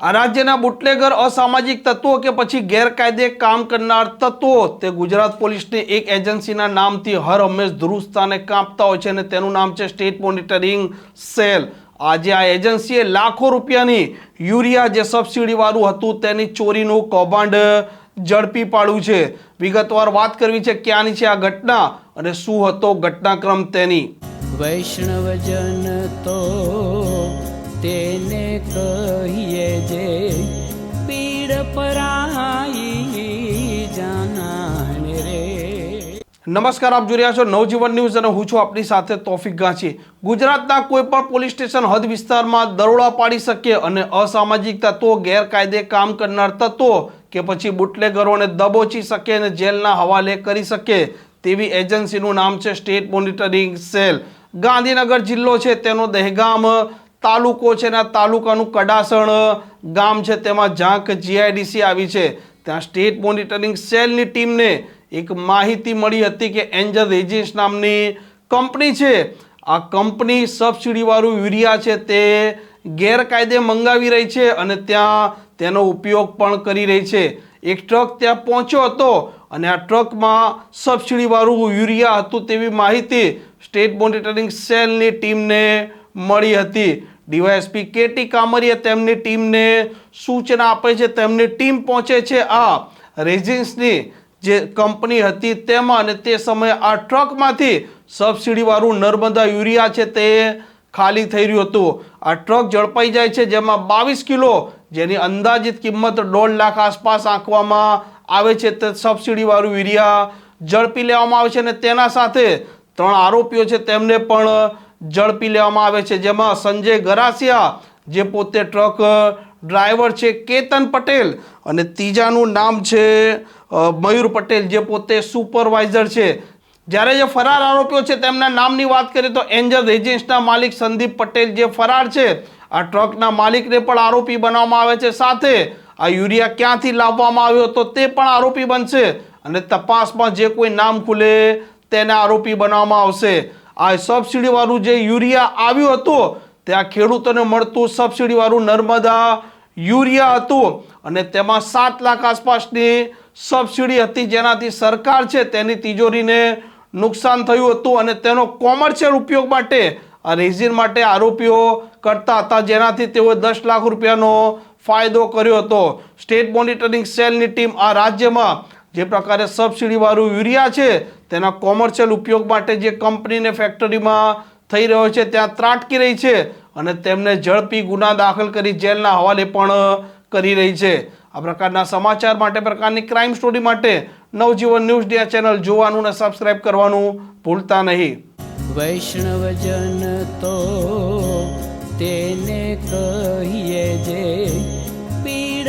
આ રાજ્યના બુટલેગર અસામાજિક તત્વો કે પછી ગેરકાયદે કામ કરનાર તત્વો? તે ગુજરાત પોલીસની એક એજન્સીના નામથી હર હંમેશ ધ્રુવસ્થાને કાપતા હોય છે અને તેનું નામ છે સ્ટેટ મોનિટરિંગ સેલ. આજે આ એજન્સીએ લાખો રૂપિયાની યુરિયા જે સબસિડીવાળું હતું તેની ચોરીનું કૌભાંડ ઝડપી પાડ્યું છે. વિગતવાર વાત કરવી છે ક્યાંની છે આ ઘટના અને શું હતો ઘટનાક્રમ તેની? વૈષ્ણવજન તો તેને કહીએ જે પીડ પરાઈ જાનાને રે. નમસ્કાર, આપ જોઈ રહ્યા છો નવજીવન ન્યૂઝ અને હું છું આપની સાથે તોફિક ગાંચી. ગુજરાતના કોઈ પણ પોલીસ સ્ટેશન હદ વિસ્તારમાં દરોડા પાડી શકે અને અસામાજિક તત્વો ગેરકાયદે કામ કરનાર તત્વો કે પછી બુટલેગરોને દબોચી શકે અને જેલના હવાલે કરી શકે તેવી એજન્સીનું નામ છે સ્ટેટ મોનિટરિંગ સેલ. ગાંધીનગર જિલ્લો છે, તેનો દહેગામ તાલુકો છે ને તાલુકાનું કડાસણ ગામ છે, તેમાં ઝાંક જીઆઈડીસી આવી છે. ત્યાં સ્ટેટ મોનિટરિંગ સેલની ટીમને એક માહિતી મળી હતી કે એન્જલ રેજિન્સ નામની કંપની છે. આ કંપની સબસિડીવાળું યુરિયા છે, તે ગેરકાયદે મંગાવી રહી છે અને ત્યાં તેનો ઉપયોગ પણ કરી રહી છે. એક ટ્રક ત્યાં પહોંચ્યો હતો અને આ ટ્રકમાં સબસિડીવાળું યુરિયા હતું તેવી માહિતી સ્ટેટ મોનિટરિંગ સેલની ટીમને મળી હતી. ડીવાયએસપી કેટી કામરીએ તેમની ટીમને સૂચના આપે છે. તેમની ટીમ પહોંચે છે આ રેજિન્સની જે કંપની હતી તેમાં અને તે સમયે આ ટ્રકમાંથી સબસિડીવાળું નર્મદા યુરિયા છે તે ખાલી થઈ રહ્યું હતું. આ ટ્રક ઝડપાઈ જાય છે જેમાં બાવીસ કિલો જેની અંદાજિત કિંમત દોઢ લાખ આસપાસ આંકવામાં આવે છે. તે સબસિડીવાળું યુરિયા ઝડપી લેવામાં આવે છે અને તેના સાથે ત્રણ આરોપીઓ છે. તેમને પણ ઝડપી લેવામાં આવે છે. જેમાં સંજય ગરાસિયા, જે પોતે ટ્રક ડ્રાઈવર છે, કેતન પટેલ અને ત્રીજાનું નામ છે મયુર પટેલ, જે પોતે સુપરવાઇઝર છે. જ્યારે જે ફરાર આરોપીઓ છે, તેમના નામની વાત કરીએ તો એન્જલ રેજિન્સના માલિક સંદીપ પટેલ જે ફરાર છે. આ ટ્રકના માલિકને પણ આરોપી બનાવવામાં આવે છે. સાથે આ યુરિયા ક્યાંથી લાવવામાં આવ્યો હતો તે પણ આરોપી બનશે અને તપાસમાં જે કોઈ નામ ખુલે તેને આરોપી બનાવવામાં આવશે. આ સબસિડીવાળું જે યુરિયા આવ્યું હતું, ત્યાં ખેડૂતોને મળતું સબસિડીવાળું નર્મદા યુરિયા હતું અને તેમાં સાત લાખ આસપાસની સબસિડી હતી જેનાથી સરકાર છે તેની તિજોરીને નુકસાન થયું હતું અને તેનો કોમર્શિયલ ઉપયોગ માટે રેઝિન માટે આરોપીઓ કરતા હતા જેનાથી તેઓએ દસ લાખ રૂપિયાનો ફાયદો કર્યો હતો. સ્ટેટ મોનિટરિંગ સેલની ટીમ આ રાજ્યમાં જે પ્રકારે સબસિડીવાળું યુરિયા છે, તેના કોમર્શિયલ ઉપયોગ માટે જે કંપનીને ફેક્ટરીમાં થઈ રહ્યો છે, ત્યાં ત્રાટકી રહી છે અને તેમને ઝડપી ગુના દાખલ કરી જેલના હવાલે પણ કરી રહી છે. આ પ્રકારના સમાચાર માટે, પ્રકારની ક્રાઇમ સ્ટોરી માટે નવજીવન ન્યૂઝ ડિયા ચેનલ જોવાનું અને સબસ્ક્રાઇબ કરવાનું ભૂલતા નહીં. વૈષ્ણવજન તો તેને કહીએ જે પીડ